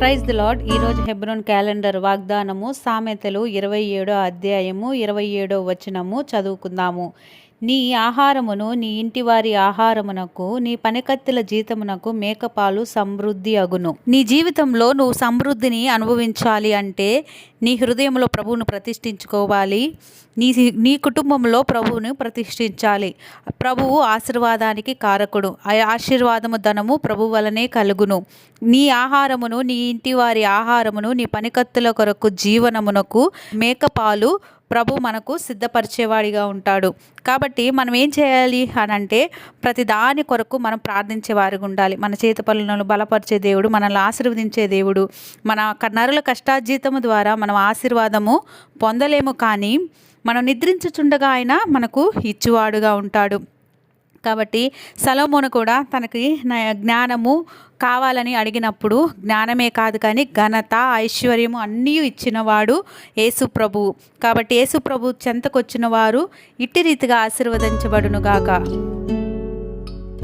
Praise the lord ఈరోజు Hebron calendar వాగ్దానము సామెతలు ఇరవై ఏడో అధ్యాయము ఇరవై ఏడో వచనము చదువుకుందాము. నీ ఆహారమును నీ ఇంటివారి ఆహారమునకు నీ పనికత్తెల జీతమునకు మేకపాలు సమృద్ధి అగును. నీ జీవితంలో నువ్వు సమృద్ధిని అనుభవించాలి అంటే నీ హృదయంలో ప్రభువును ప్రతిష్ఠించుకోవాలి. నీ నీ కుటుంబంలో ప్రభువును ప్రతిష్ఠించాలి. ప్రభువు ఆశీర్వాదానికి కారకుడు. ఆ ఆశీర్వాదము ధనము ప్రభు వలనే కలుగును. నీ ఆహారమును నీ ఇంటి వారి ఆహారమును నీ పనికత్తుల కొరకు జీవనమునకు మేకపాలు ప్రభు మనకు సిద్ధపరిచేవాడిగా ఉంటాడు. కాబట్టి మనం ఏం చేయాలి అని అంటే ప్రతి దాని కొరకు మనం ప్రార్థించే వారిగా ఉండాలి. మన చేతి పనులను బలపరిచే దేవుడు మనల్ని ఆశీర్వదించే దేవుడు మన క- నరుల కష్టార్జితము ద్వారా మనం ఆశీర్వాదము పొందలేము కానీ మనం నిద్రించుచుండగా ఆయన మనకు ఇచ్చువాడుగా ఉంటాడు. కాబట్టి సలోమోను కూడా తనకి న- జ్ఞానము కావాలని అడిగినప్పుడు జ్ఞానమే కాదు కానీ ఘనత ఐశ్వర్యము అన్నీ ఇచ్చినవాడు యేసు కాబట్టి యేసు ప్రభు చెంతకొచ్చిన వారు ఇట్టి రీతిగా ఆశీర్వదించబడును గాక